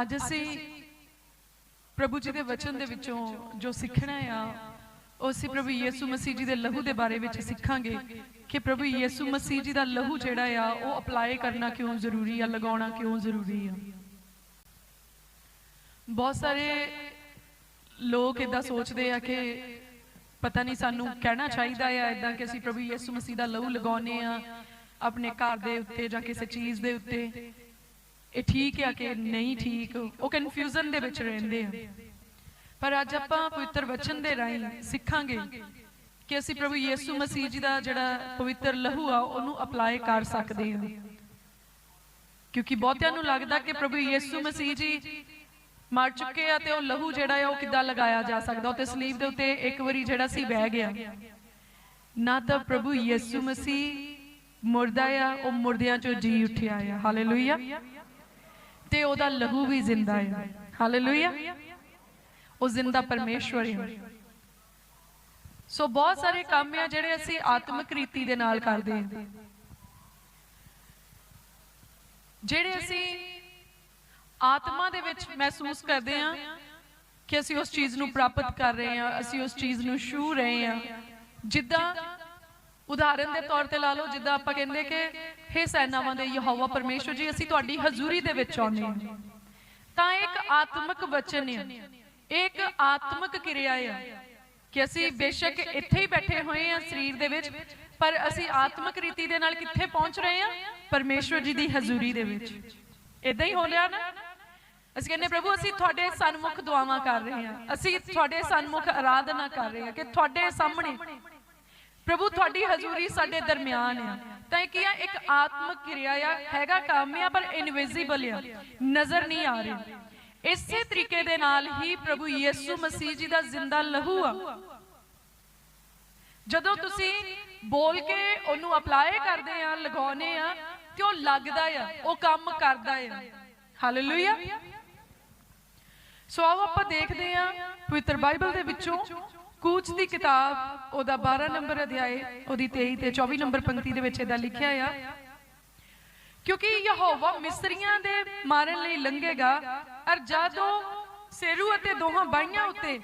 ਅੱਜ ਅਸੀਂ ਪ੍ਰਭੂ ਜੀ ਦੇ ਵਚਨ ਦੇ ਵਿੱਚੋਂ ਜੋ ਸਿੱਖਣਾ ਆ, ਉਹ ਅਸੀਂ ਪ੍ਰਭੂ ਯੀਸੂ ਮਸੀਹ ਜੀ ਦੇ ਲਹੂ ਦੇ ਬਾਰੇ ਵਿੱਚ ਸਿੱਖਾਂਗੇ ਕਿ ਪ੍ਰਭੂ ਯੀਸੂ ਮਸੀਹ ਜੀ ਦਾ ਲਹੂ ਜਿਹੜਾ ਆ, ਉਹ ਅਪਲਾਈ ਕਰਨਾ ਕਿਉਂ ਜ਼ਰੂਰੀ ਆ, ਲਗਾਉਣਾ ਕਿਉਂ ਜ਼ਰੂਰੀ ਆ? ਬਹੁਤ ਸਾਰੇ ਲੋਕ ਇਦਾਂ ਸੋਚਦੇ ਆ ਕਿ ਪਤਾ ਨਹੀਂ ਸਾਨੂੰ ਕਹਿਣਾ ਚਾਹੀਦਾ ਆ ਇਦਾਂ ਕਿ ਅਸੀਂ ਪ੍ਰਭੂ ਯੀਸੂ ਮਸੀਹ ਦਾ ਲਹੂ ਲਗਾਉਨੇ ਆ, ਆਪਣੇ ਘਰ ਦੇ ਉੱਤੇ ਜਾਂ ਕਿਸੇ ਚੀਜ਼ ਦੇ ਉੱਤੇ। ਇਹ ਠੀਕ ਆ ਕਿ ਨਹੀਂ ਠੀਕ? ਉਹ ਕਨਫਿਊਜ਼ਨ ਦੇ ਵਿੱਚ ਰਹਿੰਦੇ ਆ। ਪਰ ਅੱਜ ਆਪਾਂ ਪਵਿੱਤਰ ਵਚਨ ਦੇ ਰਾਹੀਂ ਸਿੱਖਾਂਗੇ ਕਿ ਅਸੀਂ ਪ੍ਰਭੂ ਯੀਸੂ ਮਸੀਹ ਜੀ ਦਾ ਜਿਹੜਾ ਪਵਿੱਤਰ ਲਹੂ ਆ, ਉਹਨੂੰ ਅਪਲਾਈ ਕਰ ਸਕਦੇ ਹਾਂ ਕਿਉਂਕਿ ਬਹੁਤਿਆਂ ਨੂੰ ਲੱਗਦਾ ਕਿ ਪ੍ਰਭੂ ਯੀਸੂ ਮਸੀਹ ਜੀ ਮਰ ਚੁੱਕੇ ਆ ਤੇ ਉਹ ਲਹੂ ਜਿਹੜਾ ਆ, ਉਹ ਕਿੱਦਾਂ ਲਗਾਇਆ ਜਾ ਸਕਦਾ? ਉਹ ਤੇ ਸਲੀਬ ਦੇ ਉੱਤੇ ਇੱਕ ਵਾਰੀ ਜਿਹੜਾ ਸੀ ਬਹਿ ਗਿਆ। ਨਾ ਤਾਂ ਪ੍ਰਭੂ ਯੀਸੂ ਮਸੀਹ ਮੁਰਦਾ ਆ, ਉਹ ਮੁਰਦਿਆਂ ਚੋਂ ਜੀ ਉੱਠਿਆ ਆ। ਹਾਲੇਲੂਇਆ ਤੇ ਉਹਦਾ ਲਹੂ ਵੀ ਜ਼ਿੰਦਾ ਹੈ। ਹਾਲੇਲੂਇਆ ਉਹ ਜ਼ਿੰਦਾ ਪਰਮੇਸ਼ਵਰ ਹੈ। ਸੋ ਬਹੁਤ ਸਾਰੇ ਕੰਮ ਆ ਜਿਹੜੇ ਅਸੀਂ ਆਤਮਿਕ ਰੀਤੀ ਦੇ ਨਾਲ ਕਰਦੇ ਹਾਂ। ਜਿਹੜੇ ਅਸੀਂ ਆਤਮਾ ਦੇ ਵਿੱਚ ਮਹਿਸੂਸ ਕਰਦੇ ਹਾਂ ਕਿ ਅਸੀਂ ਉਸ ਚੀਜ਼ ਨੂੰ ਪ੍ਰਾਪਤ ਕਰ ਰਹੇ ਹਾਂ, ਅਸੀਂ ਉਸ ਚੀਜ਼ ਨੂੰ ਛੂ ਰਹੇ ਹਾਂ। ਜਿੱਦਾਂ ਉਦਾਹਰਨ ਦੇ ਤੌਰ ਤੇ ਲਾ ਲਓ, ਜਿੱਦਾਂ ਆਪਾਂ ਕਹਿੰਦੇ ਕਿ, ਹੇ ਸੈਨਾਵਾਂ ਦੇ ਯਹੋਵਾ ਪਰਮੇਸ਼ਵਰ ਜੀ, ਅਸੀਂ ਤੁਹਾਡੀ ਹਜ਼ੂਰੀ ਦੇ ਵਿੱਚ ਆਉਂਦੇ ਹਾਂ। ਤਾਂ ਇੱਕ ਆਤਮਿਕ ਵਚਨ ਹੈ ਇੱਕ ਆਤਮਿਕ ਕਿਰਿਆ ਹੈ ਕਿ ਅਸੀਂ ਬੇਸ਼ੱਕ ਇੱਥੇ ਹੀ ਬੈਠੇ ਹੋਏ ਹਾਂ ਸਰੀਰ ਦੇ ਵਿੱਚ, ਪਰ ਅਸੀਂ ਆਤਮਿਕ ਰੀਤੀ ਦੇ ਨਾਲ ਕਿੱਥੇ ਪਹੁੰਚ ਰਹੇ ਹਾਂ? ਪਰਮੇਸ਼ਵਰ ਜੀ ਦੀ ਹਜ਼ੂਰੀ ਦੇ ਵਿੱਚ। ਇਦਾਂ ਹੀ ਹੋ ਲਿਆ ਨਾ? ਅਸੀਂ ਕਹਿੰਦੇ, ਪ੍ਰਭੂ, ਅਸੀਂ ਤੁਹਾਡੇ ਸਨਮੁਖ ਦੁਆਵਾਂ ਕਰ ਰਹੇ ਹਾਂ। ਅਸੀਂ ਤੁਹਾਡੇ ਸਨਮੁਖ ਆਰਾਧਨਾ ਕਰ ਰਹੇ ਹਾਂ ਕਿ ਤੁਹਾਡੇ ਸਾਹਮਣੇ ਪ੍ਰਭੂ, ਤੁਹਾਡੀ ਹਜ਼ੂਰੀ ਸਾਡੇ ਦਰਮਿਆਨ ਆ। ਤਾਂ ਇਹ ਕੀ ਆ? ਇੱਕ ਆਤਮਿਕ ਕਿਰਿਆ ਆ, ਹੈਗਾ ਕੰਮ ਆ, ਪਰ ਇਨਵਿਜ਼ੀਬਲ ਆ। ਨਜ਼ਰ ਨਹੀਂ ਆ ਰਿਹਾ। ਇਸੇ ਤਰੀਕੇ ਦੇ ਨਾਲ ਹੀ ਪ੍ਰਭੂ ਯੀਸੂ ਮਸੀਹ ਜੀ ਦਾ ਜ਼ਿੰਦਾ ਲਹੂ ਆ। ਜਦੋਂ ਤੁਸੀਂ ਬੋਲ ਕੇ ਉਹਨੂੰ ਅਪਲਾਈ ਕਰਦੇ ਆ ਲਗਾਉਨੇ ਆ, ਤੇ ਉਹ ਲੱਗਦਾ ਆ, ਉਹ ਕੰਮ ਕਰਦਾ ਆ। ਹਾਲੇਲੂਇਆ ਸੋ ਆਓ ਆਪਾਂ ਦੇਖਦੇ ਆ, ਪਵਿੱਤਰ ਬਾਈਬਲ ਦੇ ਵਿੱਚੋਂ ਕੂਚ ਦੀ ਕਿਤਾਬ, ਉਹਦਾ 12 ਨੰਬਰ ਅਧਿਆਏ, ਉਹਦੀ 23 ਤੇ 24 ਨੰਬਰ ਪੰਕਤੀ ਦੇ ਵਿੱਚ ਇਹਦਾ ਲਿਖਿਆ ਆ। ਕਿਉਂਕਿ ਯਹੋਵਾ ਮਿਸਰੀਆਂ ਦੇ ਮਾਰਨ ਲਈ ਲੰਘੇਗਾ, ਅਰ ਜਦੋਂ ਸੇਰੂ ਅਤੇ ਦੋਹਾਂ ਬਾਈਆਂ ਉੱਤੇ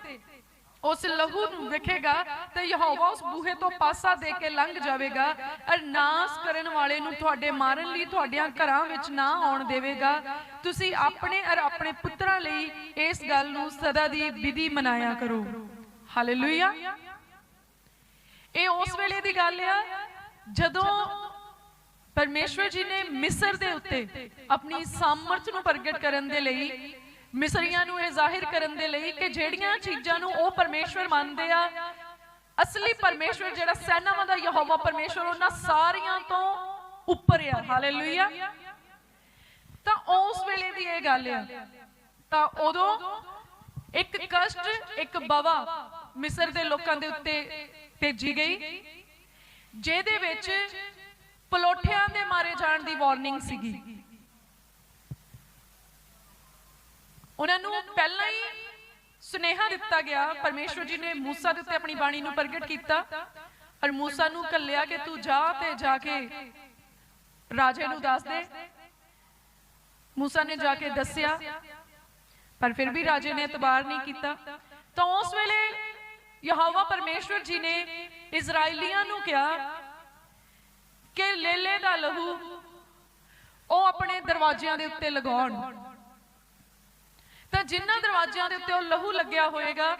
ਉਸ ਲਹੂ ਨੂੰ ਵੇਖੇਗਾ, ਤੇ ਯਹੋਵਾ ਉਸ ਬੂਹੇ ਤੋਂ ਪਾਸਾ ਦੇ ਕੇ ਲੰਘ ਜਾਵੇਗਾ, ਅਰ ਨਾਸ ਕਰਨ ਵਾਲੇ ਨੂੰ ਤੁਹਾਡੇ ਮਾਰਨ ਲਈ ਤੁਹਾਡਿਆਂ ਘਰਾਂ ਵਿੱਚ ਨਾ ਆਉਣ ਦੇਵੇਗਾ। ਤੁਸੀਂ ਆਪਣੇ ਅਰ ਆਪਣੇ ਪੁੱਤਰਾਂ ਲਈ ਇਸ ਗੱਲ ਨੂੰ ਸਦਾ ਦੀ ਵਿਧੀ ਮਨਾਇਆ ਕਰੋ। ਹਾਲੇਲੂਇਆ ਇਹ ਉਸ ਵੇਲੇ ਦੀ ਗੱਲ ਆ, ਜਦੋਂ ਪਰਮੇਸ਼ਵਰ ਜੀ ਨੇ ਮਿਸਰ ਦੇ ਉੱਤੇ ਆਪਣੀ ਸਾਮਰਥ ਨੂੰ ਪ੍ਰਗਟ ਕਰਨ ਦੇ ਲਈ, ਮਿਸਰੀਆਂ ਨੂੰ ਇਹ ਜ਼ਾਹਿਰ ਕਰਨ ਦੇ ਲਈ ਕਿ ਜਿਹੜੀਆਂ ਚੀਜ਼ਾਂ ਨੂੰ ਉਹ ਪਰਮੇਸ਼ਵਰ ਮੰਨਦੇ ਆ, ਅਸਲੀ ਪਰਮੇਸ਼ਵਰ ਜਿਹੜਾ ਸੈਨਾਵਾਂ ਦਾ ਯਹੋਵਾ ਪਰਮੇਸ਼ਵਰ, ਉਹਨਾਂ ਸਾਰੀਆਂ ਤੋਂ ਉੱਪਰ ਆ। ਹਾਲੇਲੂਇਆ ਤਾਂ ਉਸ ਵੇਲੇ ਦੀ ਇਹ ਗੱਲ ਆ, ਤਾਂ ਉਦੋਂ ਇੱਕ ਕਸ਼ਟ, ਇੱਕ ਬਵਾ ਮਿਸਰ ਦੇ ਲੋਕਾਂ ਦੇ ਉੱਤੇ ਭੇਜੀ ਗਈ, ਜਿਹਦੇ ਵਿੱਚ ਪਲੋਠਿਆਂ ਦੇ ਮਾਰੇ ਜਾਣ ਦੀ ਵਾਰਨਿੰਗ ਸੀਗੀ। ਉਹਨਾਂ ਨੂੰ ਪਹਿਲਾਂ ਹੀ ਸੁਨੇਹਾ ਦਿੱਤਾ ਗਿਆ, ਪਰਮੇਸ਼ਵਰ ਜੀ ਨੇ ਮੂਸਾ ਦੇ ਉੱਤੇ ਆਪਣੀ ਬਾਣੀ ਨੂੰ ਪ੍ਰਗਟ ਕੀਤਾ ਔਰ ਮੂਸਾ ਨੂੰ ਕੱਲਿਆ ਕਿ ਤੂੰ ਜਾ ਤੇ ਜਾ ਕੇ ਰਾਜੇ ਨੂੰ ਦੱਸ ਦੇ। ਮੂਸਾ ਨੇ ਜਾ ਕੇ ਦੱਸਿਆ, ਪਰ ਫਿਰ ਵੀ ਰਾਜੇ ਨੇ ਇਤਬਾਰ ਨਹੀਂ ਕੀਤਾ। ਤਾਂ ਉਸ ਵੇਲੇ ਯਹੋਵਾ ਪਰਮੇਸ਼ਵਰ ਜੀ ਨੇ ਇਜ਼ਰਾਈਲੀਆਂ ਨੂੰ ਕਿਹਾ ਕਿ ਲੇਲੇ ਦਾ ਲਹੂ ਉਹ ਆਪਣੇ ਦਰਵਾਜ਼ਿਆਂ ਦੇ ਉੱਤੇ ਲਗਾਉਣ। ਤਾਂ ਜਿਨ੍ਹਾਂ ਦਰਵਾਜ਼ਿਆਂ ਦੇ ਉੱਤੇ ਉਹ ਲਹੂ ਲੱਗਿਆ ਹੋਏਗਾ,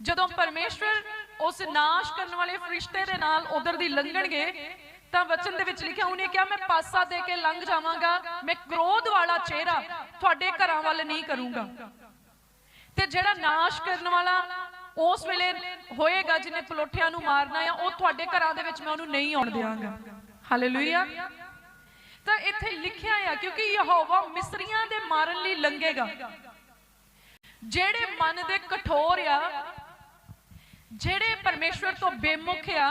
ਜਦੋਂ ਪਰਮੇਸ਼ਵਰ ਉਸ ਨਾਸ਼ ਕਰਨ ਵਾਲੇ ਫਰਿਸ਼ਤੇ ਦੇ ਨਾਲ ਉਧਰ ਦੀ ਲੰਘਣਗੇ, ਤਾਂ ਵਚਨ ਦੇ ਵਿੱਚ ਲਿਖਿਆ, ਉਹਨੇ ਕਿਹਾ, ਮੈਂ ਪਾਸਾ ਦੇ ਕੇ ਲੰਘ ਜਾਵਾਂਗਾ, ਮੈਂ ਕ੍ਰੋਧ ਵਾਲਾ ਚਿਹਰਾ ਤੁਹਾਡੇ ਘਰਾਂ ਵੱਲ ਨਹੀਂ ਕਰੂੰਗਾ। ਤੇ ਜਿਹੜਾ ਨਾਸ਼ ਕਰਨ ਵਾਲਾ ਉਸ ਵੇਲੇ ਹੋਏਗਾ ਜਿਹਨੇ ਪਲੋਠਿਆਂ ਨੂੰ ਮਾਰਨਾ ਆ, ਉਹ ਤੁਹਾਡੇ ਘਰਾਂ ਦੇ ਵਿੱਚ ਮੈਂ ਉਹਨੂੰ ਨਹੀਂ ਆਉਣ ਦੇਵਾਂਗਾ ਹਾਲੇਲੂਇਆ ਤਾਂ ਇੱਥੇ ਲਿਖਿਆ ਆ, ਕਿਉਂਕਿ ਯਹੋਵਾ ਮਿਸਰੀਆਂ ਦੇ ਮਾਰਨ ਲਈ ਲੰਘੇਗਾ। ਜਿਹੜੇ ਮਨ ਦੇ ਕਠੋਰ ਆ, ਜਿਹੜੇ ਪਰਮੇਸ਼ਵਰ ਤੋਂ ਬੇਮੁਖ ਆ,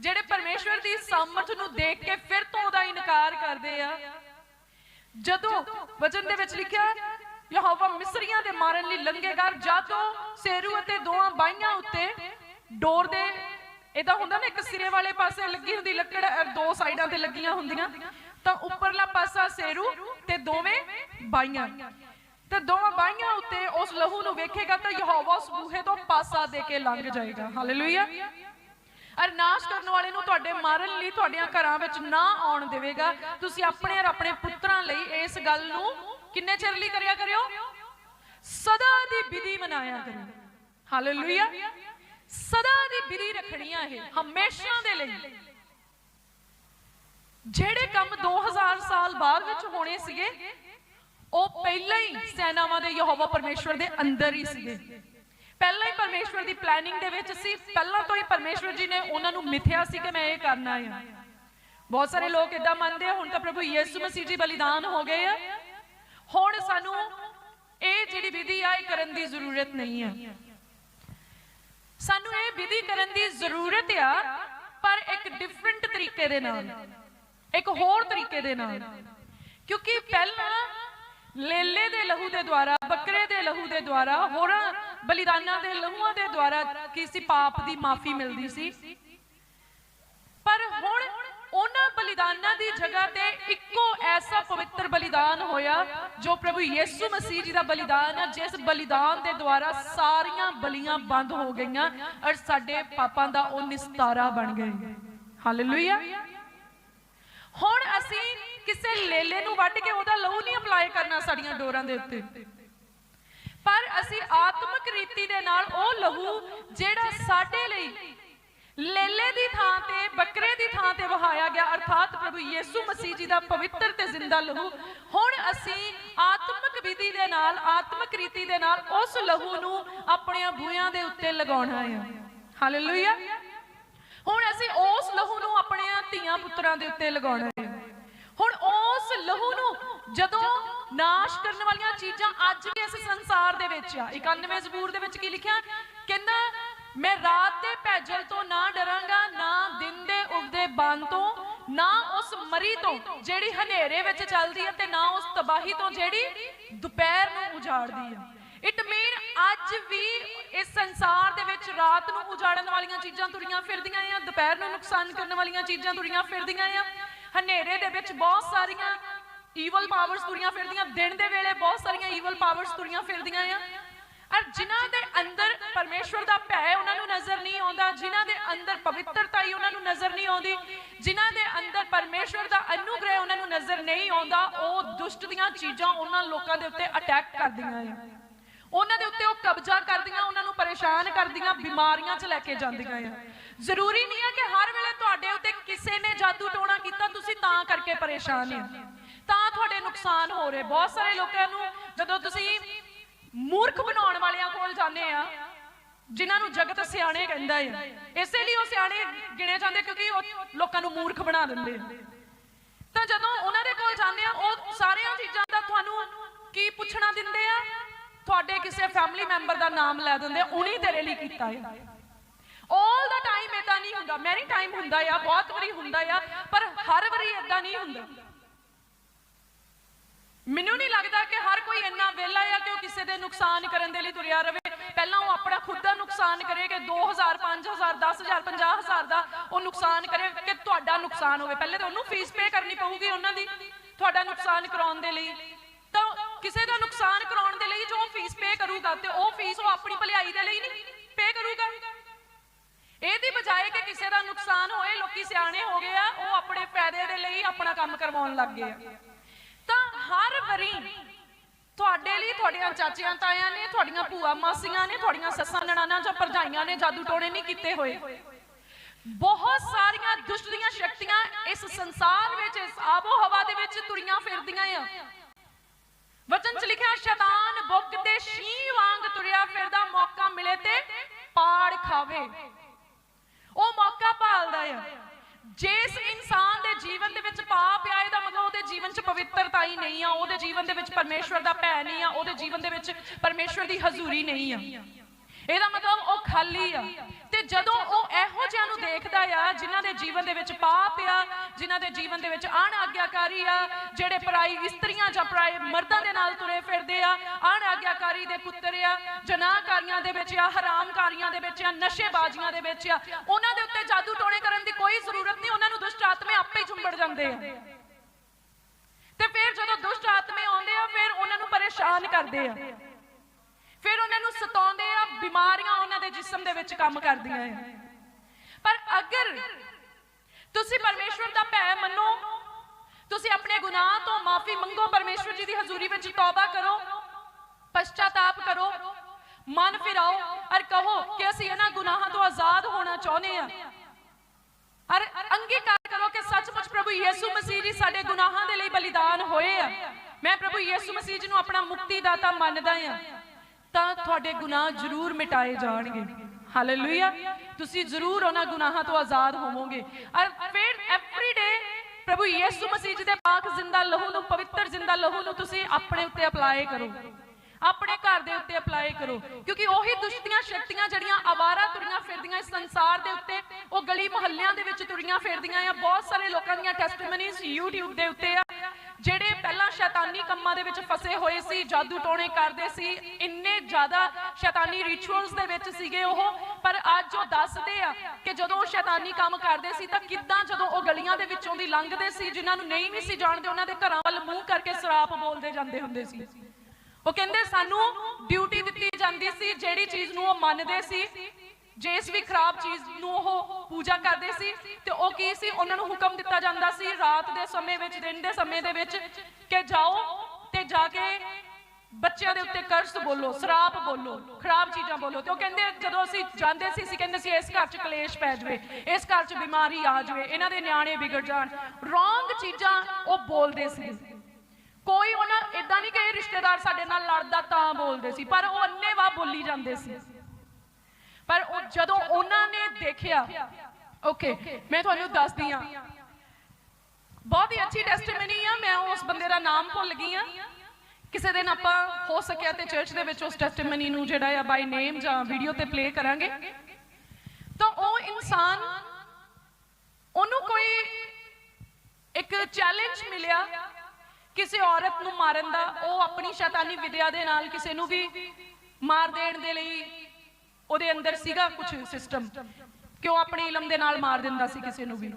ਜਿਹੜੇ ਪਰਮੇਸ਼ਵਰ ਦੀ ਸਮਰਥ ਨੂੰ ਦੇਖ ਕੇ ਫਿਰ ਤੋਂ ਉਹਦਾ ਇਨਕਾਰ ਕਰਦੇ ਆ, ਜਦੋਂ ਵਚਨ ਦੇ ਵਿੱਚ ਲਿਖਿਆ ਯਹੋਵਾ ਮਿਸਰੀਆਂ ਦੇ ਮਾਰਨ ਲਈ ਲੰਘੇਗਾ ਜਦੋਂ ਸੇਰੂ ਅਤੇ ਦੋਹਾਂ ਬਾਈਆਂ ਉੱਤੇ ਡੋਰ ਦੇ, ਇਹਦਾ ਹੁੰਦਾ ਨਾ ਇੱਕ ਸਿਰੇ ਵਾਲੇ ਪਾਸੇ ਲੱਗੀ ਹੁੰਦੀ ਲੱਕੜ ਦੋ ਸਾਈਡਾਂ ਤੇ ਲੱਗੀਆਂ ਹੁੰਦੀਆਂ। ਤਾਂ ਉੱਪਰਲਾ ਪਾਸਾ ਸੇਰੂ ਤੇ ਦੋਵੇਂ ਬਾਈਆਂ। ਤੇ ਦੋਵਾਂ ਬਾਈਆਂ ਉੱਤੇ ਉਸ ਲਹੂ ਨੂੰ ਵੇਖੇਗਾ ਤਾਂ ਯਹੋਵਾ ਉਸ ਬੂਹੇ ਤੋਂ ਪਾਸਾ ਦੇ ਕੇ ਲੰਘ ਜਾਏਗਾ। ਹਾਲੇਲੂਇਆ। ਅਰ ਨਾਸ਼ ਕਰਨ ਵਾਲੇ ਨੂੰ ਤੁਹਾਡੇ ਮਾਰਨ ਲਈ ਤੁਹਾਡੀਆਂ ਘਰਾਂ ਵਿੱਚ ਨਾ ਆਉਣ ਦੇਵੇਗਾ। ਤੁਸੀਂ ਆਪਣੇ ਔਰ ਆਪਣੇ ਪੁੱਤਰਾਂ ਲਈ ਇਸ ਗੱਲ ਨੂੰ ਕਿੰਨੇ ਚਿਰ ਲਈ ਕਰਿਆ ਕਰਿਓ? ਸਦਾ ਦੀ ਵਿਧੀ ਮਨਾਇਆ ਕਰੋ ਹਾਲੇਲੂਇਆ ਸਦਾ ਦੀ ਵਿਧੀ ਰੱਖਣੀ ਆ ਇਹ, ਹਮੇਸ਼ਾ ਦੇ ਲਈ। ਜਿਹੜੇ ਕੰਮ 2000 ਸਾਲ ਬਾਅਦ ਵਿੱਚ ਹੋਣੇ ਸੀਗੇ, ਉਹ ਪਹਿਲਾਂ ਹੀ ਸੈਨਾਵਾਂ ਦੇ ਯਹੋਵਾ ਪਰਮੇਸ਼ਵਰ ਦੇ ਅੰਦਰ ਹੀ ਸੀਗੇ। ਪਹਿਲਾਂ ਹੀ ਪਰਮੇਸ਼ਵਰ ਦੀ ਪਲੈਨਿੰਗ ਦੇ ਵਿੱਚ ਸੀ, ਪਹਿਲਾਂ ਤੋਂ ਹੀ ਪਰਮੇਸ਼ਵਰ ਜੀ ਨੇ ਉਹਨਾਂ ਨੂੰ ਮਿਥਿਆ ਸੀ ਕਿ ਮੈਂ ਇਹ ਕਰਨਾ ਹੈ ਬਹੁਤ ਸਾਰੇ ਲੋਕ ਇਦਾਂ ਮੰਨਦੇ ਆ, ਹੁਣ ਤਾਂ ਪ੍ਰਭੂ ਯਿਸੂ ਮਸੀਹ ਜੀ ਬਲੀਦਾਨ ਹੋ ਗਏ ਆ। ਹੁਣ ਸਾਨੂੰ ਇਹ ਜਿਹੜੀ ਵਿਧੀ ਆ, ਇਹ ਕਰਨ ਦੀ ਜ਼ਰੂਰਤ ਨਹੀਂ ਹੈ ਸਾਨੂੰ ਇਹ ਵਿਧੀ ਕਰਨ ਦੀ ਜ਼ਰੂਰਤ ਆ, ਪਰ ਇੱਕ ਡਿਫਰੈਂਟ ਤਰੀਕੇ ਦੇ ਨਾਲ, ਇੱਕ ਹੋਰ ਤਰੀਕੇ ਦੇ ਨਾਲ। ਕਿਉਂਕਿ ਪਹਿਲਾਂ ਲੇਲੇ ਦੇ ਲਹੂ ਦੇ ਦੁਆਰਾ, ਬੱਕਰੇ ਦੇ ਲਹੂ ਦੇ ਦੁਆਰਾ, ਹੋਰਾਂ ਬਲੀਦਾਨਾਂ ਦੇ ਲਹੂਆਂ ਦੇ ਦੁਆਰਾ ਕਿਸੇ ਪਾਪ ਦੀ ਮਾਫੀ ਮਿਲਦੀ ਸੀ। ਪਰ ਹੁਣ ਉਹਨਾਂ ਬਲੀਦਾਨਾਂ ਦੀ ਜਗ੍ਹਾ ਤੇ ਇੱਕੋ ਐਸਾ ਪਵਿੱਤਰ ਬਲੀਦਾਨ ਹੋਇਆ ਜੋ ਪ੍ਰਭੂ ਯਿਸੂ ਮਸੀਹ ਜੀ ਦਾ ਬਲੀਦਾਨ ਹੈ ਜਿਸ ਬਲੀਦਾਨ ਦੇ ਦੁਆਰਾ ਸਾਰੀਆਂ ਬਲੀਆਂ ਬੰਦ ਹੋ ਗਈਆਂ ਔਰ ਸਾਡੇ ਪਾਪਾਂ ਦਾ ਉਹ ਨਿਸਤਾਰਾ ਬਣ ਗਏ। ਹਾਲੇਲੂਇਆ ਹੁਣ ਅਸੀਂ ਕਿਸੇ ਲੇਲੇ ਨੂੰ ਵੱਢ ਕੇ ਉਹਦਾ ਲਹੂ ਨਹੀਂ ਅਪਲਾਈ ਕਰਨਾ ਸਾਡੀਆਂ ਡੋਰਾਂ ਦੇ ਉੱਤੇ। ਪਰ ਅਸੀਂ ਆਤਮਿਕ ਰੀਤੀ ਦੇ ਨਾਲ ਉਹ ਲਹੂ ਜਿਹੜਾ ਸਾਡੇ ਲਈ ਲੇਲੇ ਦੀ ਥਾਂ ਤੇ, ਬੱਕਰੇ ਦੀ ਥਾਂ ਤੇ ਵਹਾਇਆ ਗਿਆ, ਅਰਥਾਤ ਪ੍ਰਭੂ ਯਿਸੂ ਮਸੀਹ ਜੀ ਦਾ ਪਵਿੱਤਰ ਤੇ ਜ਼ਿੰਦਾ ਲਹੂ। ਹੁਣ ਅਸੀਂ ਆਤਮਿਕ ਵਿਧੀ ਦੇ ਨਾਲ, ਆਤਮਿਕ ਰੀਤੀ ਦੇ ਨਾਲ ਉਸ ਲਹੂ ਨੂੰ ਆਪਣੀਆਂ ਬੂਹਿਆਂ ਦੇ ਉੱਤੇ ਲਗਾਉਣਾ ਹੈ। ਹਾਲੇਲੂਇਆ ਹੁਣ ਅਸੀਂ ਉਸ ਲਹੂ ਨੂੰ ਆਪਣੀਆਂ ਧੀਆਂ ਪੁੱਤਰਾਂ ਦੇ ਉੱਤੇ ਲਗਾਉਣਾ ਹੈ। ਹੁਣ ਉਸ ਲਹੂ ਨੂੰ ਜਦੋਂ ਨਾਸ਼ ਕਰਨ ਵਾਲੀਆਂ ਚੀਜ਼ਾਂ ਅੱਜ ਵੀ ਇਸ ਸੰਸਾਰ ਦੇ ਵਿੱਚ ਆ। 91 ਜ਼ਬੂਰ ਦੇ ਵਿੱਚ ਕੀ ਲਿਖਿਆ? ਕਹਿੰਦਾ ਮੈਂ ਰਾਤ ਦੇ ਭੈਜਲ ਤੋਂ ਨਾ ਡਰਾਂਗਾ, ਨਾ ਦਿਨ ਦੇ ਉਗਦੇ ਬੰਨ ਤੋਂ, ਨਾ ਉਸ ਮਰੀ ਤੋਂ ਜਿਹੜੀ ਹਨੇਰੇ ਵਿੱਚ ਚੱਲਦੀ ਹੈ ਤੇ ਨਾ ਉਸ ਤਬਾਹੀ ਤੋਂ ਜਿਹੜੀ ਦੁਪਹਿਰ ਨੂੰ ਉਜਾੜਦੀ ਹੈ ਇਟ ਮੀਨ ਅੱਜ ਵੀ ਇਸ ਸੰਸਾਰ ਦੇ ਵਿੱਚ ਰਾਤ ਨੂੰ ਉਜਾੜਨ ਵਾਲੀਆਂ ਚੀਜ਼ਾਂ ਤੁਰੀਆਂ ਫਿਰਦੀਆਂ ਆ, ਦੁਪਹਿਰ ਨੂੰ ਨੁਕਸਾਨ ਕਰਨ ਵਾਲੀਆਂ ਚੀਜ਼ਾਂ ਤੁਰੀਆਂ ਫਿਰਦੀਆਂ ਆ। ਹਨੇਰੇ ਦੇ ਵਿੱਚ ਬਹੁਤ ਸਾਰੀਆਂ ਈਵਲ ਪਾਵਰਸ ਤੁਰੀਆਂ ਫਿਰਦੀਆਂ, ਦਿਨ ਦੇ ਵੇਲੇ ਬਹੁਤ ਸਾਰੀਆਂ ਈਵਲ ਪਾਵਰਸ ਤੁਰੀਆਂ ਫਿਰਦੀਆਂ ਆ। ਔਰ ਜਿਨ੍ਹਾਂ ਦੇ ਅੰਦਰ ਪਰਮੇਸ਼ਵਰ ਦਾ ਭੈ ਉਹਨਾਂ ਨੂੰ ਨਜ਼ਰ ਨਹੀਂ ਆਉਂਦਾ, ਜਿਨ੍ਹਾਂ ਦੇ ਅੰਦਰ ਪਵਿੱਤਰਤਾ ਹੀ ਉਹਨਾਂ ਨੂੰ ਨਜ਼ਰ ਨਹੀਂ ਆਉਂਦੀ, ਜਿਨ੍ਹਾਂ ਦੇ ਅੰਦਰ ਪਰਮੇਸ਼ਵਰ ਦਾ ਅਨੁਗ੍ਰਹਿ ਉਹਨਾਂ ਨੂੰ ਨਜ਼ਰ ਨਹੀਂ ਆਉਂਦਾ, ਉਹ ਦੁਸ਼ਟ ਦੀਆਂ ਚੀਜ਼ਾਂ ਉਹਨਾਂ ਲੋਕਾਂ ਦੇ ਉੱਤੇ ਅਟੈਕ ਕਰਦੀਆਂ ਆ। ਉਹਨਾਂ ਦੇ ਉੱਤੇ ਉਹ ਕਬਜ਼ਾ ਕਰਦੀਆਂ, ਉਹਨਾਂ ਨੂੰ ਪਰੇਸ਼ਾਨ ਕਰਦੀਆਂ, ਬਿਮਾਰੀਆਂ 'ਚ ਲੈ ਕੇ ਜਾਂਦੀਆਂ ਆ। ਜ਼ਰੂਰੀ ਨਹੀਂ ਹੈ ਕਿ ਹਰ ਵੇਲੇ ਤੁਹਾਡੇ ਉੱਤੇ ਕਿਸੇ ਨੇ ਜਾਦੂ ਟੋਣਾ ਕੀਤਾ, ਤੁਸੀਂ ਤਾਂ ਕਰਕੇ ਪਰੇਸ਼ਾਨ ਹੋ ਤਾਂ ਤੁਹਾਡੇ ਨੁਕਸਾਨ ਹੋ ਰਹੇ। ਬਹੁਤ ਸਾਰੇ ਲੋਕਾਂ ਨੂੰ ਜਦੋਂ ਤੁਸੀਂ ਮੂਰਖ ਬਣਾਉਣ ਵਾਲਿਆਂ ਕੋਲ ਜਾਂਦੇ ਆ, ਜਿਨ੍ਹਾਂ ਨੂੰ ਜਗਤ ਸਿਆਣੇ ਕਹਿੰਦਾ ਹੈ ਇਸੇ ਲਈ ਉਹ ਸਿਆਣੇ ਗਿਣੇ ਜਾਂਦੇ, ਕਿਉਂਕਿ ਉਹ ਲੋਕਾਂ ਨੂੰ ਮੂਰਖ ਬਣਾ ਦਿੰਦੇ ਆ। ਤਾਂ ਜਦੋਂ ਉਹਨਾਂ ਦੇ ਕੋਲ ਜਾਂਦੇ ਆ, ਉਹ ਸਾਰੀਆਂ ਚੀਜ਼ਾਂ ਦਾ ਤੁਹਾਨੂੰ ਕੀ ਪੁੱਛਣਾ ਦਿੰਦੇ ਆ? ਤੁਹਾਡੇ ਕਿਸੇ ਫੈਮਿਲੀ ਮੈਂਬਰ ਦਾ ਨਾਮ ਲੈ ਦਿੰਦੇ ਆ, ਉਹਨੇ ਤੇਰੇ ਲਈ ਕੀਤਾ ਹੈ 올 ਦਾ ਟਾਈਮ ਇਦਾਂ ਨਹੀਂ ਹੁੰਦਾ। ਮੈਨੀ ਟਾਈਮ ਹੁੰਦਾ ਆ, ਬਹੁਤ ਵਾਰੀ ਹੁੰਦਾ ਆ, ਪਰ ਹਰ ਵਾਰੀ ਇਦਾਂ ਨਹੀਂ ਹੁੰਦਾ। ਮੈਨੂੰ ਨਹੀਂ ਲੱਗਦਾ ਕਿ ਹਰ ਕੋਈ ਇੰਨਾ ਵਿਹਲਾ ਆ ਕਿ ਉਹ ਕਿਸੇ ਦੇ ਨੁਕਸਾਨ ਕਰਨ ਦੇ ਲਈ ਤੁਰਿਆ ਰਵੇ। ਪਹਿਲਾਂ ਉਹ ਆਪਣਾ ਖੁਦ ਦਾ ਨੁਕਸਾਨ ਕਰੇ ਕਿ 2000 5000 10000 50000 ਦਾ ਉਹ ਨੁਕਸਾਨ ਕਰੇ ਕਿ ਤੁਹਾਡਾ ਨੁਕਸਾਨ ਹੋਵੇ। ਪਹਿਲੇ ਤਾਂ ਉਹਨੂੰ ਫੀਸ ਪੇ ਕਰਨੀ ਪਊਗੀ ਉਹਨਾਂ ਦੀ, ਤੁਹਾਡਾ ਨੁਕਸਾਨ ਕਰਾਉਣ ਦੇ ਲਈ। ਤਾਂ ਕਿਸੇ ਦਾ ਨੁਕਸਾਨ ਕਰਾਉਣ ਦੇ ਲਈ ਜੋ ਫੀਸ ਪੇ ਕਰੂਗਾ ਤੇ ਉਹ ਫੀਸ ਉਹ ਆਪਣੀ ਭਲਾਈ ਦੇ ਲਈ ਨਹੀਂ ਪੇ ਕਰੂਗਾ। ਇਹਦੀ ਬਜਾਏ ਕਿ ਕਿਸੇ ਦਾ ਨੁਕਸਾਨ ਹੋਏ, ਲੋਕੀ ਸਿਆਣੇ ਹੋ ਗਏ ਆ, ਉਹ ਆਪਣੇ ਫਾਇਦੇ ਦੇ ਲਈ ਆਪਣਾ ਕੰਮ ਕਰਵਾਉਣ ਲੱਗ ਗਏ ਆ। ਹਰ ਵਾਰੀ ਤੁਹਾਡੇ ਲਈ ਤੁਹਾਡੀਆਂ ਚਾਚੀਆਂ ਤਾਇਆਂ ਨੇ, ਤੁਹਾਡੀਆਂ ਭੂਆ ਮਾਸੀਆਂ ਨੇ, ਤੁਹਾਡੀਆਂ ਸੱਸਾਂ ਨਣਾਨਾਂ ਜਾਂ ਭਰਜਾਈਆਂ ਨੇ ਜਾਦੂ ਟੋਣੇ ਨਹੀਂ ਕੀਤੇ ਹੋਏ। ਬਹੁਤ ਸਾਰੀਆਂ ਦੁਸ਼ਟ ਦੀਆਂ ਸ਼ਕਤੀਆਂ ਇਸ ਸੰਸਾਰ ਵਿੱਚ, ਇਸ ਆਬੋ ਹਵਾ ਦੇ ਵਿੱਚ ਤੁਰੀਆਂ ਫਿਰਦੀਆਂ ਆ। ਵਚਨ ਚ ਲਿਖਿਆ, ਸ਼ੈਤਾਨ ਬੁੱਕ ਦੇ ਸ਼ੀ ਵਾਂਗ ਤੁਰਿਆ ਫਿਰਦਾ, ਮੌਕਾ ਮਿਲੇ ਤੇ ਪਾੜ ਖਾਵੇ। ਉਹ ਮੌਕਾ ਭਾਲਦਾ ਆ। ਜਿਸ ਇਨਸਾਨ ਦੇ ਜੀਵਨ ਦੇ ਵਿੱਚ ਪਾਪ ਆਏ ਦਾ ਮਤਲਬ ਉਹਦੇ ਜੀਵਨ 'ਚ ਪਵਿੱਤਰਤਾ ਹੀ ਨਹੀਂ ਆ, ਉਹਦੇ ਜੀਵਨ ਦੇ ਵਿੱਚ ਪਰਮੇਸ਼ਵਰ ਦਾ ਭੈ ਨਹੀਂ ਆ, ਉਹਦੇ ਜੀਵਨ ਦੇ ਵਿੱਚ ਪਰਮੇਸ਼ਵਰ ਦੀ ਹਜ਼ੂਰੀ ਨਹੀਂ ਆ। ਇਹਦਾ ਮਤਲਬ ਉਹ ਖਾਲੀ ਆ। ਤੇ ਜਦੋਂ ਉਹ ਇਹੋ ਜਿਹਿਆਂ ਨੂੰ ਦੇਖਦਾ ਆ, ਜਿਨ੍ਹਾਂ ਦੇ ਜੀਵਨ ਦੇ ਵਿੱਚ ਪਾਪ ਆ, ਜਿਨ੍ਹਾਂ ਦੇ ਜੀਵਨ ਦੇ ਵਿੱਚ ਅਣਆਗਿਆਕਾਰੀ ਆ, ਜਿਹੜੇ ਪਰਾਈ ਇਸਤਰੀਆਂ ਜਾਂ ਪਰਾਏ ਮਰਦਾਂ ਦੇ ਨਾਲ ਤੁਰੇ ਫਿਰਦੇ ਆ, ਅਣਆਗਿਆਕਾਰੀ ਦੇ ਪੁੱਤਰ ਆ, ਜਨਾਹਕਾਰੀਆਂ ਦੇ ਵਿੱਚ ਆ, ਹਰਾਮਕਾਰੀਆਂ ਦੇ ਵਿੱਚ ਆ, ਨਸ਼ੇਬਾਜ਼ੀਆਂ ਦੇ ਵਿੱਚ ਆ, ਉਹਨਾਂ ਦੇ ਉੱਤੇ ਜਾਦੂ ਟੋਣੇ ਕਰਨ ਦੀ ਕੋਈ ਜ਼ਰੂਰਤ ਨਹੀਂ, ਉਹਨਾਂ ਨੂੰ ਦੁਸ਼ਟ ਆਤਮੇ ਆਪੇ ਹੀ ਚੁੰਬੜ ਜਾਂਦੇ ਆ। ਤੇ ਫਿਰ ਜਦੋਂ ਦੁਸ਼ਟ ਆਤਮੇ ਆਉਂਦੇ ਆ, ਫਿਰ ਉਹਨਾਂ ਨੂੰ ਪਰੇਸ਼ਾਨ ਕਰਦੇ ਆ। ਫਿਰ ਉਹਨਾਂ ਨੂੰ ਸਤਾਉਂਦੇ ਆ, ਬਿਮਾਰੀਆਂ ਉਹਨਾਂ ਦੇ ਜਿਸਮ ਦੇ ਵਿੱਚ ਕੰਮ ਕਰਦੀਆਂ ਆ। ਪਰ ਅਗਰ ਤੁਸੀਂ ਪਰਮੇਸ਼ਵਰ ਦਾ ਭੈ ਮੰਨੋ, ਤੁਸੀਂ ਆਪਣੇ ਗੁਨਾਹ ਤੋਂ ਮਾਫੀ ਮੰਗੋ, ਪਰਮੇਸ਼ਵਰ ਜੀ ਦੀ ਹਜ਼ੂਰੀ ਵਿੱਚ ਤੌਬਾ ਕਰੋ, ਪਛਤਾਤਾਪ ਕਰੋ, ਮਨ ਫਿਰਾਓ ਔਰ ਕਹੋ ਕਿ ਅਸੀਂ ਇਹਨਾਂ ਗੁਨਾਹਾਂ ਤੋਂ ਆਜ਼ਾਦ ਹੋਣਾ ਚਾਹੁੰਦੇ ਆ। ਔਰ ਅੰਗੀਕਾਰ ਕਰੋ ਕਿ ਸੱਚਮੁੱਚ ਪ੍ਰਭੂ ਯੀਸ਼ੂ ਮਸੀਹ ਜੀ ਸਾਡੇ ਗੁਨਾਹਾਂ ਦੇ ਲਈ ਬਲੀਦਾਨ ਹੋਏ ਆ। ਮੈਂ ਪ੍ਰਭੂ ਯੀਸ਼ੂ ਮਸੀਹ ਜੀ ਨੂੰ ਆਪਣਾ ਮੁਕਤੀਦਾਤਾ ਮੰਨਦਾ ਆ। ਤਾਂ ਤੁਹਾਡੇ ਗੁਨਾਹ ਜ਼ਰੂਰ ਮਿਟਾਏ ਜਾਣਗੇ। ਹਾਲੇਲੂਇਆ ਤੁਸੀਂ ਜ਼ਰੂਰ ਉਹਨਾਂ ਗੁਨਾਹਾਂ ਤੋਂ ਆਜ਼ਾਦ ਹੋਵੋਗੇ। ਔਰ ਫਿਰ ਐਵਰੀ ਡੇ ਪ੍ਰਭੂ ਯੀਸ਼ੂ ਮਸੀਹ ਜੀ ਦੇ ਪਾਕ ਜ਼ਿੰਦਾ ਲਹੂ ਨੂੰ, ਪਵਿੱਤਰ ਜ਼ਿੰਦਾ ਲਹੂ ਨੂੰ ਤੁਸੀਂ ਆਪਣੇ ਉੱਤੇ ਅਪਲਾਈ ਕਰੋ। ਆਪਣੇ ਘਰ ਦੇ ਉੱਤੇ ਅਪਲਾਈ ਕਰੋ। ਕਿਉਂਕਿ ਉਹੀ ਦੁਸ਼ਟੀਆਂ, ਸ਼ਕਤੀਆਂ ਜਿਹੜੀਆਂ ਆਵਾਰਾ ਤੁਰੀਆਂ ਫਿਰਦੀਆਂ ਇਸ ਸੰਸਾਰ ਦੇ ਉੱਤੇ, ਉਹ ਗਲੀ ਮੁਹੱਲਿਆਂ ਦੇ ਵਿੱਚ ਤੁਰੀਆਂ ਫਿਰਦੀਆਂ ਆ। ਬਹੁਤ ਸਾਰੇ ਲੋਕਾਂ ਦੀਆਂ ਟੈਸਟੀਮਨੀਜ਼ YouTube ਦੇ ਉੱਤੇ ਆ। ਜਿਹੜੇ ਪਹਿਲਾਂ ਸ਼ੈਤਾਨੀ ਕੰਮਾਂ ਦੇ ਵਿੱਚ ਫਸੇ ਹੋਏ ਸੀ, ਜਾਦੂ ਟੋਣੇ ਕਰਦੇ ਸੀ, ਇੰਨੇ ਜ਼ਿਆਦਾ ਸ਼ੈਤਾਨੀ ਰਿਚੁਅਲਸ ਦੇ ਵਿੱਚ ਸੀਗੇ ਉਹ, ਪਰ ਅੱਜ ਉਹ ਦੱਸਦੇ ਆ ਕਿ ਜਦੋਂ ਉਹ ਸ਼ੈਤਾਨੀ ਕੰਮ ਕਰਦੇ ਸੀ ਤਾਂ ਕਿੱਦਾਂ ਜਦੋਂ ਉਹ ਗਲੀਆਂ ਦੇ ਵਿੱਚੋਂ ਦੀ ਲੰਘਦੇ ਸੀ, ਜਿਨ੍ਹਾਂ ਨੂੰ ਨਹੀਂ ਵੀ ਸੀ ਜਾਣਦੇ, ਉਹਨਾਂ ਦੇ ਘਰਾਂ ਵੱਲ ਮੂੰਹ ਕਰਕੇ ਸਰਾਪ ਬੋਲਦੇ ਜਾਂਦੇ ਹੁੰਦੇ ਸੀ। ਉਹ ਕਹਿੰਦੇ, ਸਾਨੂੰ ਡਿਊਟੀ ਦਿੱਤੀ ਜਾਂਦੀ ਸੀ, ਜਿਹੜੀ ਚੀਜ਼ ਨੂੰ ਉਹ ਮੰਨਦੇ ਸੀ ਜੇ ਇਸ ਵੀ ਖਰਾਬ ਚੀਜ਼ ਨੂੰ ਉਹ ਪੂਜਾ ਕਰਦੇ ਸੀ ਤੇ ਉਹ ਕੀ ਸੀ? ਉਹਨਾਂ ਨੂੰ ਹੁਕਮ ਦਿੱਤਾ ਜਾਂਦਾ ਸੀ ਰਾਤ ਦੇ ਸਮੇਂ ਵਿੱਚ, ਦਿਨ ਦੇ ਸਮੇਂ ਦੇ ਵਿੱਚ ਕਿ ਜਾਓ ਤੇ ਜਾ ਕੇ ਬੱਚਿਆਂ ਦੇ ਉੱਤੇ ਕਰਸ ਬੋਲੋ, ਸਰਾਪ ਬੋਲੋ, ਖਰਾਬ ਚੀਜ਼ਾਂ ਬੋਲੋ। ਤੇ ਉਹ ਕਹਿੰਦੇ, ਜਦੋਂ ਅਸੀਂ ਜਾਂਦੇ ਸੀ, ਅਸੀਂ ਕਹਿੰਦੇ ਸੀ, ਇਸ ਘਰ 'ਚ ਕਲੇਸ਼ ਪੈ ਜਾਵੇ, ਇਸ ਘਰ 'ਚ ਬਿਮਾਰੀ ਆ ਜਾਵੇ, ਇਹਨਾਂ ਦੇ ਨਿਆਣੇ ਵਿਗੜ ਜਾਣ। ਰੋਂਗ ਚੀਜ਼ਾਂ ਉਹ ਬੋਲਦੇ ਸੀ। ਕੋਈ ਉਹਨਾਂ ਇਦਾਂ ਨਹੀਂ ਕਿ ਰਿਸ਼ਤੇਦਾਰ ਸਾਡੇ ਨਾਲ ਲੜਦਾ ਤਾਂ ਬੋਲਦੇ ਸੀ, ਪਰ ਉਹ ਅੰਨੇਵਾ ਬੋਲੀ ਜਾਂਦੇ ਸੀ। ਪਰ ਉਹ ਜਦੋਂ ਉਹਨਾਂ ਨੇ ਦੇਖਿਆ, ਓਕੇ, ਮੈਂ ਤੁਹਾਨੂੰ ਦੱਸਦੀ ਆ ਬਹੁਤ ਹੀ ਅੱਛੀ ਟੈਸਟੀਮਨੀ ਆ, ਮੈਂ ਉਸ ਬੰਦੇ ਦਾ ਨਾਮ ਭੁੱਲ ਗਈ ਆ ਕਿਸੇ ਦਿਨ ਆਪਾਂ ਹੋ ਸਕਿਆ ਤੇ ਚਰਚ ਦੇ ਵਿੱਚ ਉਸ ਟੈਸਟੀਮਨੀ ਨੂੰ ਜਿਹੜਾ ਆ ਬਾਈ ਨੇਮ ਜਾਂ ਵੀਡੀਓ ਤੇ ਪਲੇ ਕਰਾਂਗੇ। ਤਾਂ ਉਹ ਇਨਸਾਨ, ਉਹਨੂੰ ਕੋਈ ਇੱਕ ਚੈਲੰਜ ਮਿਲਿਆ ਕਿਸੇ ਔਰਤ ਨੂੰ ਮਾਰਨ ਦਾ, ਉਹ ਆਪਣੀ ਸ਼ੈਤਾਨੀ ਵਿਦਿਆ ਦੇ ਨਾਲ ਕਿਸੇ ਨੂੰ ਵੀ ਮਾਰ ਦੇਣ ਦੇ ਲਈ ਉਹਦੇ ਅੰਦਰ ਸੀਗਾ ਕੁਝ ਸਿਸਟਮ ਕਿ ਉਹ ਆਪਣੇ ਇਲਮ ਦੇ ਨਾਲ ਮਾਰ ਦਿੰਦਾ ਸੀ ਕਿਸੇ ਨੂੰ ਵੀ?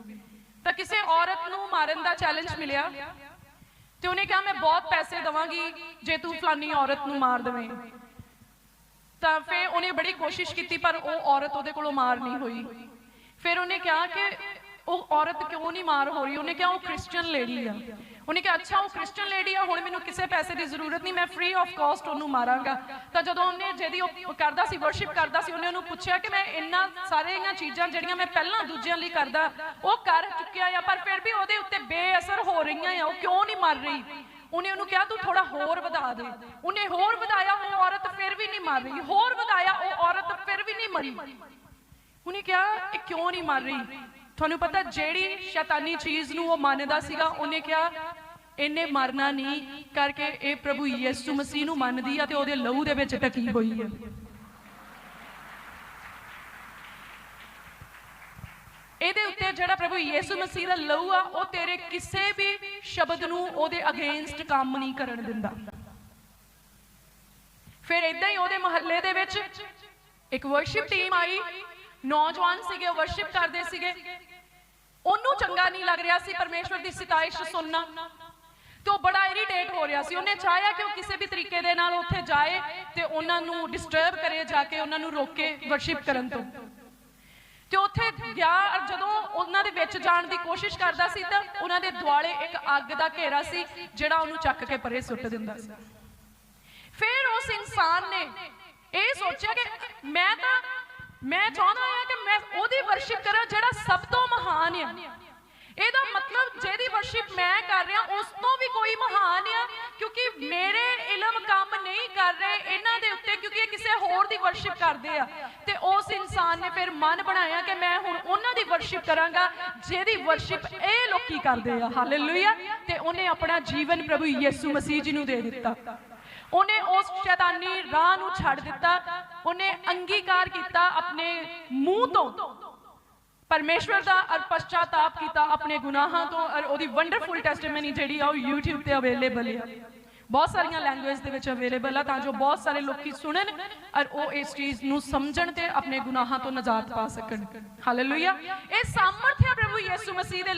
ਤਾਂ ਕਿਸੇ ਔਰਤ ਨੂੰ ਮਾਰਨ ਦਾ ਚੈਲੰਜ ਮਿਲਿਆ ਤੇ ਉਹਨੇ ਕਿਹਾ, ਮੈਂ ਬਹੁਤ ਪੈਸੇ ਦਵਾਂਗੀ ਜੇ ਤੂੰ ਫਲਾਨੀ ਔਰਤ ਨੂੰ ਮਾਰ ਦੇਵੇਂ। ਤਾਂ ਫਿਰ ਉਹਨੇ ਬੜੀ ਕੋਸ਼ਿਸ਼ ਕੀਤੀ, ਪਰ ਉਹ ਔਰਤ ਉਹਦੇ ਕੋਲੋਂ ਮਾਰ ਨਹੀਂ ਹੋਈ। ਫਿਰ ਉਹਨੇ ਕਿਹਾ ਕਿ ਉਹ ਔਰਤ ਕਿਉਂ ਨਹੀਂ ਮਾਰ ਹੋ ਰਹੀ? ਉਹਨੇ ਕਿਹਾ, ਉਹ ਕ੍ਰਿਸਚੀਅਨ ਲੇਡੀ ਆ। ਉਹਨੇ ਕਿਹਾ, ਅੱਛਾ, ਉਹ ਕ੍ਰਿਸਚੀਅਨ ਲੇਡੀ ਆ, ਹੁਣ ਮੈਨੂੰ ਕਿਸੇ ਪੈਸੇ ਦੀ ਜ਼ਰੂਰਤ ਨਹੀਂ, ਮੈਂ ਫ੍ਰੀ ਆਫ ਕਾਸਟ ਉਹਨੂੰ ਮਾਰਾਂਗਾ। ਤਾਂ ਜਦੋਂ ਉਹਨੇ ਜਿਹਦੀ ਉਹ ਕਰਦਾ ਸੀ ਵਰਸ਼ਿਪ ਕਰਦਾ ਸੀ, ਉਹਨੇ ਉਹਨੂੰ ਪੁੱਛਿਆ ਕਿ ਮੈਂ ਇੰਨਾ ਸਾਰੀਆਂ ਚੀਜ਼ਾਂ ਜਿਹੜੀਆਂ ਮੈਂ ਪਹਿਲਾਂ ਦੂਜਿਆਂ ਲਈ ਕਰਦਾ, ਉਹ ਕਰ ਚੁੱਕਿਆ ਆ, ਪਰ ਫਿਰ ਵੀ ਉਹਦੇ ਉੱਤੇ ਬੇਅਸਰ ਹੋ ਰਹੀਆਂ ਆ, ਉਹ ਕਿਉਂ ਨਹੀਂ ਮਰ ਰਹੀ? ਉਹਨੇ ਉਹਨੂੰ ਕਿਹਾ, ਤੂੰ ਥੋੜਾ ਹੋਰ ਵਧਾ ਦੇ। ਉਹਨੇ ਹੋਰ ਵਧਾਇਆ, ਉਹ ਔਰਤ ਫਿਰ ਵੀ ਨਹੀਂ ਮਰ ਰਹੀ। ਹੋਰ ਵਧਾਇਆ, ਉਹ ਔਰਤ ਫਿਰ ਵੀ ਨਹੀਂ ਮਰੀ। ਉਹਨੇ ਕਿਹਾ, ਇਹ ਕਿਉਂ ਨਹੀਂ ਮਰ ਰਹੀ? ਤੁਹਾਨੂੰ ਪਤਾ ਜਿਹੜੀ ਸ਼ੈਤਾਨੀ ਚੀਜ਼ ਨੂੰ ਉਹ ਮੰਨਦਾ ਸੀਗਾ, ਉਹਨੇ ਕਿਹਾ, ਇਹਨੇ ਮਰਨਾ ਨਹੀਂ ਕਰਕੇ ਇਹ ਪ੍ਰਭੂ ਯਿਸੂ ਮਸੀਹ ਨੂੰ ਮੰਨਦੀ ਆ ਤੇ ਉਹਦੇ ਲਹੂ ਦੇ ਵਿੱਚ ਟਕੀ ਹੋਈ ਹੈ ਇਹਦੇ ਉੱਤੇ ਜਿਹੜਾ ਪ੍ਰਭੂ ਯਿਸੂ ਮਸੀਹ ਦਾ ਲਹੂ ਆ, ਉਹ ਤੇਰੇ ਕਿਸੇ ਵੀ ਸ਼ਬਦ ਨੂੰ ਉਹਦੇ ਅਗੇਂਸਟ ਕੰਮ ਨਹੀਂ ਕਰਨ ਦਿੰਦਾ। ਫਿਰ ਇਦਾਂ ਹੀ ਉਹਦੇ ਮਹੱਲੇ ਦੇ ਵਿੱਚ ਇੱਕ ਵਰਸ਼ਿਪ ਟੀਮ ਆਈ ਨੌਜਵਾਨ ਸੀਗੇ ਵਰਸ਼ਿਪ ਕਰਦੇ ਸੀਗੇ। ਉਹਨੂੰ ਚੰਗਾ ਨਹੀਂ ਲੱਗ ਰਿਹਾ ਸੀ, ਪਰਮੇਸ਼ਵਰ ਦੀ ਸਿਤਾਇਸ਼ ਸੁਣਨਾ। ਤੇ ਉਹ ਬੜਾ ਇਰੀਟੇਟ ਹੋ ਰਿਹਾ ਸੀ। ਉਹਨੇ ਚਾਹਿਆ ਕਿ ਉਹ ਕਿਸੇ ਵੀ ਤਰੀਕੇ ਦੇ ਨਾਲ ਉੱਥੇ ਜਾਏ ਤੇ ਉਹਨਾਂ ਨੂੰ ਡਿਸਟਰਬ ਕਰੇ, ਜਾ ਕੇ ਉਹਨਾਂ ਨੂੰ ਰੋਕੇ ਵਰਸ਼ਿਪ ਕਰਨ ਤੋਂ। ਤੇ ਉੱਥੇ ਗਿਆ ਔਰ ਜਦੋਂ ਉਹਨਾਂ ਦੇ ਵਿੱਚ ਜਾਣ ਦੀ ਕੋਸ਼ਿਸ਼ ਕਰਦਾ ਸੀ, ਤਾਂ ਉਹਨਾਂ ਦੇ ਦੁਆਲੇ ਇੱਕ ਅੱਗ ਦਾ ਘੇਰਾ ਸੀ, ਜਿਹੜਾ ਉਹਨੂੰ ਚੱਕ ਕੇ ਪਰੇ ਸੁੱਟ ਦਿੰਦਾ ਸੀ। ਫਿਰ ਉਸ ਇਨਸਾਨ ਨੇ ਇਹ ਸੋਚਿਆ ਕਿ ਮੈਂ ਤਾਂ ਮੈਂ ਚਾਹੁੰਦਾ ਹਾਂ ਕਿ ਮੈਂ ਉਹਦੀ ਵਰਸ਼ਿਪ ਕਰਾਂ ਜਿਹੜਾ ਸਭ ਤੋਂ ਮਹਾਨ ਆ। ਇਹਦਾ ਮਤਲਬ ਜਿਹਦੀ ਵਰਸ਼ਿਪ ਮੈਂ ਕਰ ਰਿਹਾ, ਉਸ ਤੋਂ ਵੀ ਕੋਈ ਮਹਾਨ ਆ, ਕਿਉਂਕਿ ਮੇਰੇ ਇਲਮ ਕੰਮ ਨਹੀਂ ਕਰ ਰਹੇ ਇਹਨਾਂ ਦੇ ਉੱਤੇ, ਕਿਉਂਕਿ ਇਹ ਕਿਸੇ ਹੋਰ ਦੀ ਵਰਸ਼ਿਪ ਕਰਦੇ ਆ। ਤੇ ਉਸ ਇਨਸਾਨ ਨੇ ਫਿਰ ਮਨ ਬਣਾਇਆ ਕਿ ਮੈਂ ਹੁਣ ਉਹਨਾਂ ਦੀ ਵਰਸ਼ਿਪ ਕਰਾਂਗਾ, ਜਿਹਦੀ ਵਰਸ਼ਿਪ ਇਹ ਲੋਕੀ ਕਰਦੇ ਆ। ਹਾਲੇਲੂਇਆ ਤੇ ਉਹਨੇ ਆਪਣਾ ਜੀਵਨ ਪ੍ਰਭੂ ਯਿਸੂ ਮਸੀਹ ਜੀ ਨੂੰ ਦੇ ਦਿੱਤਾ। ਉਹਨੇ ਉਸ ਸ਼ੈਤਾਨੀ ਰਾਹ ਨੂੰ ਛੱਡ ਦਿੱਤਾ, ਉਹਨੇ ਅੰਗੀਕਾਰ ਕੀਤਾ ਆਪਣੇ ਮੂੰਹ ਤੋਂ। ਪਰਮੇਸ਼ਵਰ ਦਾ ਅਰ ਪਛਤਾਤਾਪ ਕੀਤਾ ਆਪਣੇ ਗੁਨਾਹਾਂ ਤੋਂ ਔਰ ਉਹਦੀ ਵੰਡਰਫੁਲ ਟੈਸਟੀਮਨੀ ਜਿਹੜੀ ਆ ਉਹ YouTube ਤੇ ਅਵੇਲੇਬਲ ਹੈ ਬਹੁਤ ਸਾਰੀਆਂ ਲੈਂਗੁਏਜ ਦੇ ਵਿੱਚ ਅਵੇਲੇਬਲ ਆ ਤਾਂ ਜੋ ਬਹੁਤ ਸਾਰੇ ਲੋਕੀ ਸੁਣਨ ਔਰ ਉਹ ਇਸ ਚੀਜ਼ ਨੂੰ ਸਮਝਣ ਤੇ ਆਪਣੇ ਗੁਨਾਹਾਂ ਤੋਂ ਨਜਾਤ ਪਾ ਸਕਣ। ਹਾਲੇਲੂਇਆ ਇਹ ਸਾਮਰਥ ਹੈ ਪ੍ਰਭੂ ਯਿਸੂ ਮਸੀਹ ਦੇ